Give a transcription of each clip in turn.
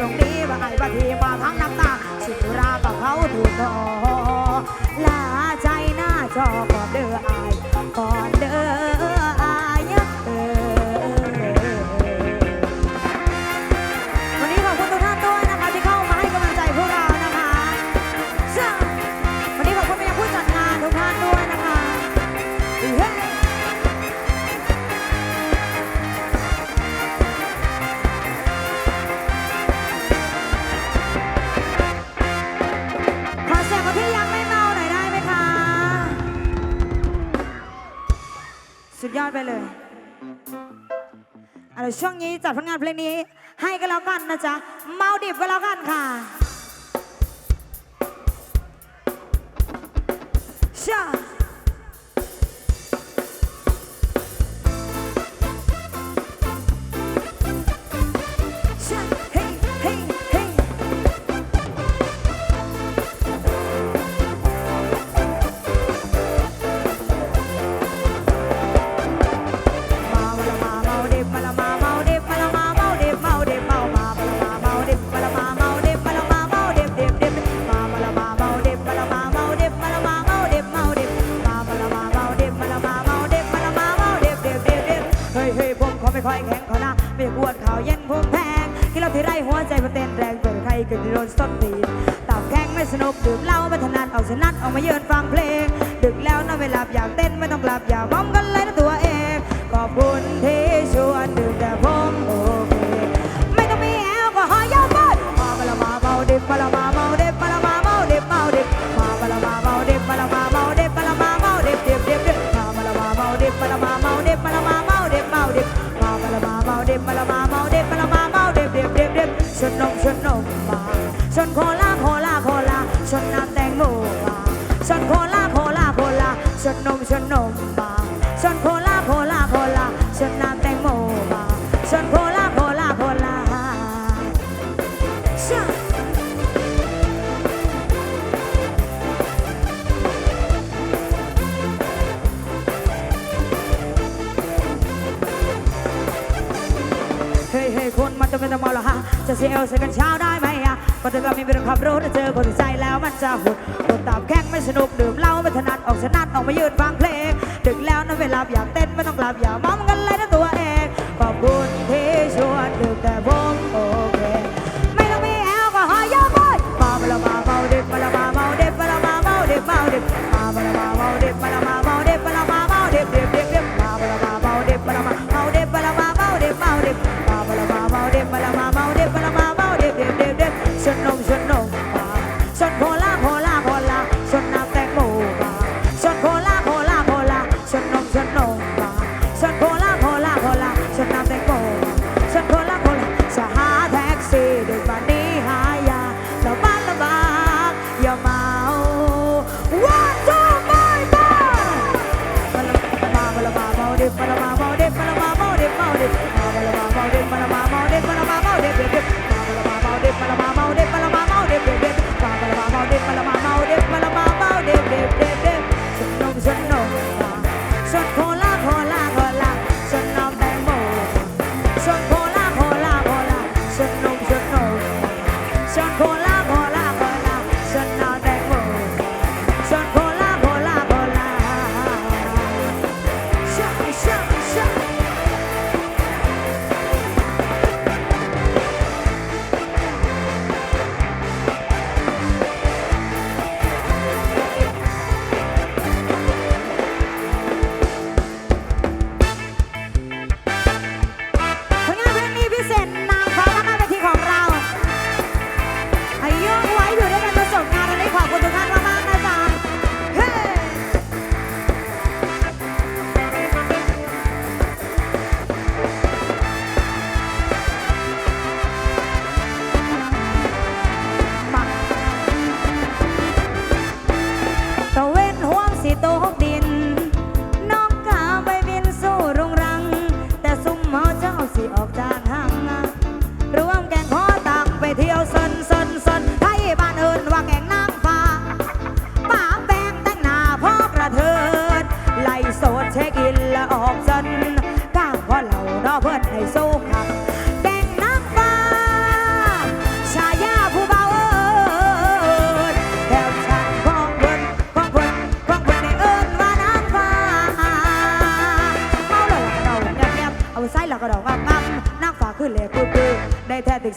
ตรงนี้ว่าไอ้บัดทีมาทั้งน้ำตา สุรากับเขาถูกต่อลาใจหน้าจอ ไปเลยเอาล่ะช่วงนี้จัดผลงานเพลงนี้ ให้กันแล้วกันนะจ๊ะ เมาดิบกันแล้วกันค่ะชา ก็จะโดนส้นตีนตับแข็งไม่สนุกดื่มเหล้าไม่ถนัดเอาชนัดออกมาเยืนฟังเพลง ดึกแล้วนอนไม่หลับอยากเต้นไม่ต้องหลับอยากมอมกันเลยตัวเองขอบคุณที่ ไม่ต้มอหรอฮะจะเซลเซกันเช้าได้ไหมอะก็จะต้องมีเรื่องความรู้ถ้เจอคนที่ใจแล้วมันจะหุดคนตามแข้งไม่สนุกดื่มเหล้าไม่ถนัดออกสนัดออกมายืนฟังเพลงดึกแล้วนั่ะเวลาอยากเต้นไม่ต้องกลับอย่ามองกันเลยนะตัวเองขอบคุณที่ชวนดึกแต่ผม said no.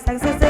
tem que estar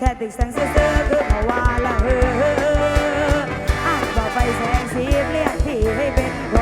แท้ตึกแสงเสื้อคือภาวาละเฮออ่านต่ไปแสงสีเรียกที่ให้เป็นคน